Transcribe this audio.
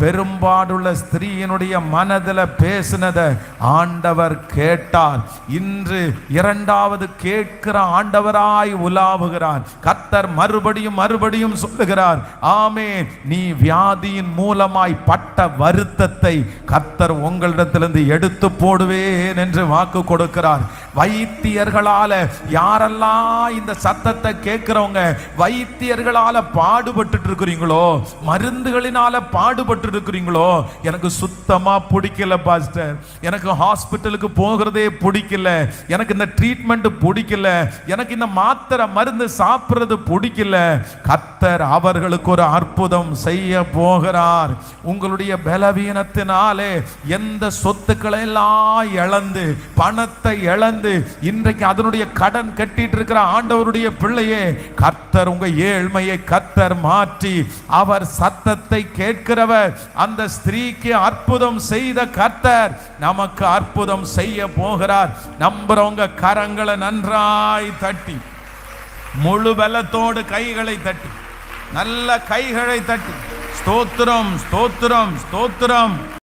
பெரும்பாடுள்ள ஸ்திரீயினுடைய மனதில் பேசினதை ஆண்டவர் கேட்டார். இன்று இரண்டாவது கேட்கிற ஆண்டவராய் உலாவுகிறார். கத்தர் மறுபடியும் மறுபடியும் சொல்லுகிறார் ஆமே நீ வியாதியின் மூலமாய் பட்ட வருத்தத்தை கத்தர் உங்களிடத்திலிருந்து எடுத்து போடுவேன் என்று வாக்கு கொடுக்கிறார். வைத்தியர்களால யாரெல்லாம் இந்த சத்தத்தை கேட்கிறவங்க வைத்தியர்களால பாடுபட்டு இருக்கிறீங்களோ மருந்துகளினால பாடுபட்டு இருக்கிறீங்களோ எனக்கு சுத்தமா பிடிக்கல பாஸ்டர். எனக்கு ஹாஸ்பிட்டலுக்கு போகிறதே பிடிக்கல. எனக்கு இந்த ட்ரீட்மெண்ட் பிடிக்கல. எனக்கு இந்த மாத்திரை மருந்து சாப்பிட்றது பிடிக்கல. கத்தர் அவர்களுக்கு ஒரு அற்புதம் செய்ய போகிறார். உங்களுடைய பலவீனத்தினாலே எந்த சொத்துக்களை எல்லாம் இழந்து பணத்தை இழந்து இன்றைக்கு அதனுடைய கடன் கட்டிட்டு இருக்கிற ஆண்டவருடைய பிள்ளையே கர்த்தர் உங்க ஏழ்மையை கர்த்தர் மாற்றி அவர் சத்தத்தை கேட்கிறவர். அந்த ஸ்திரீக்கு அற்புதம் செய்த கர்த்தர் நமக்கு அற்புதம் செய்ய போகிறார். நம்புறவங்க கரங்களை நன்றாய் தட்டி முழு பலத்தோடு கைகளை தட்டி நல்ல கைகளை தட்டி ஸ்தோத்திரம் ஸ்தோத்திரம் ஸ்தோத்திரம்.